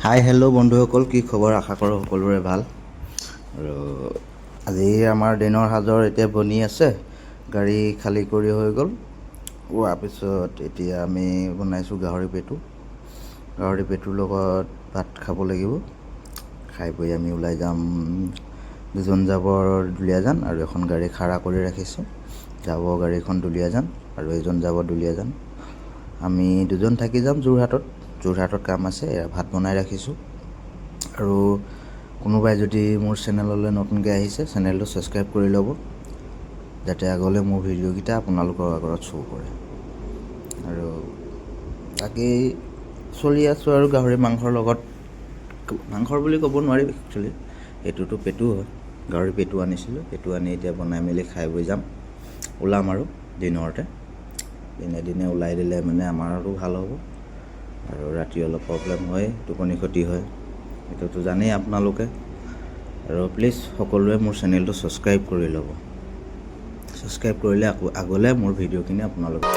Hi hello বন্ধুসকল কি খবৰ? আশা কৰোঁ সকলোৰে ভাল। আৰু আজি আমাৰ দিনৰ সাজৰ এতিয়া বনি আছে। গাড়ী খালী কৰি হৈ গ'ল। হোৱাৰ পিছত এতিয়া আমি বনাইছোঁ গাহৰি পেটু। গাহৰি পেটুৰ লগত ভাত খাব লাগিব। খাই বৈ আমি ওলাই যাম। দুজন যাব দুলীয়াজান আৰু এখন গাড়ী খাৰা কৰি ৰাখিছোঁ। যাব গাড়ীখন দুলীয়াজান আৰু এজন যাব দুলীয়াজান। আমি দুজন থাকি যাম যোৰহাটত। যোৰহাটত কাম আছে ভাত বনাই ৰাখিছোঁ। আৰু কোনোবাই যদি মোৰ চেনেললৈ নতুনকৈ আহিছে চেনেলটো ছাবস্ক্ৰাইব কৰি ল'ব যাতে আগলৈ মোৰ ভিডিঅ'কেইটা আপোনালোকৰ আগত শ্ব' কৰে। আৰু বাকী চলি আছোঁ আৰু গাহৰি মাংসৰ লগত। মাংসৰ বুলি ক'ব নোৱাৰি একচুৱেলি এইটোতো পেটু হয়। গাহৰি পেটু আনিছিলোঁ পেটু আনি এতিয়া বনাই মেলি খাই বৈ যাম। ওলাম আৰু দিনৰতে দিনে দিনে ওলাই দিলে মানে আমাৰো ভাল হ'ব। আৰু ৰাতি অলপ প্ৰব্লেম হয় টোপনি ক্ষতি হয়। এইটোতো জানেই আপোনালোকে। আৰু প্লিজ সকলোৱে মোৰ চেনেলটো ছাবস্ক্ৰাইব কৰি ল'ব। ছাবস্ক্ৰাইব কৰিলে আকৌ আগলৈ মোৰ ভিডিঅ'খিনি আপোনালোকে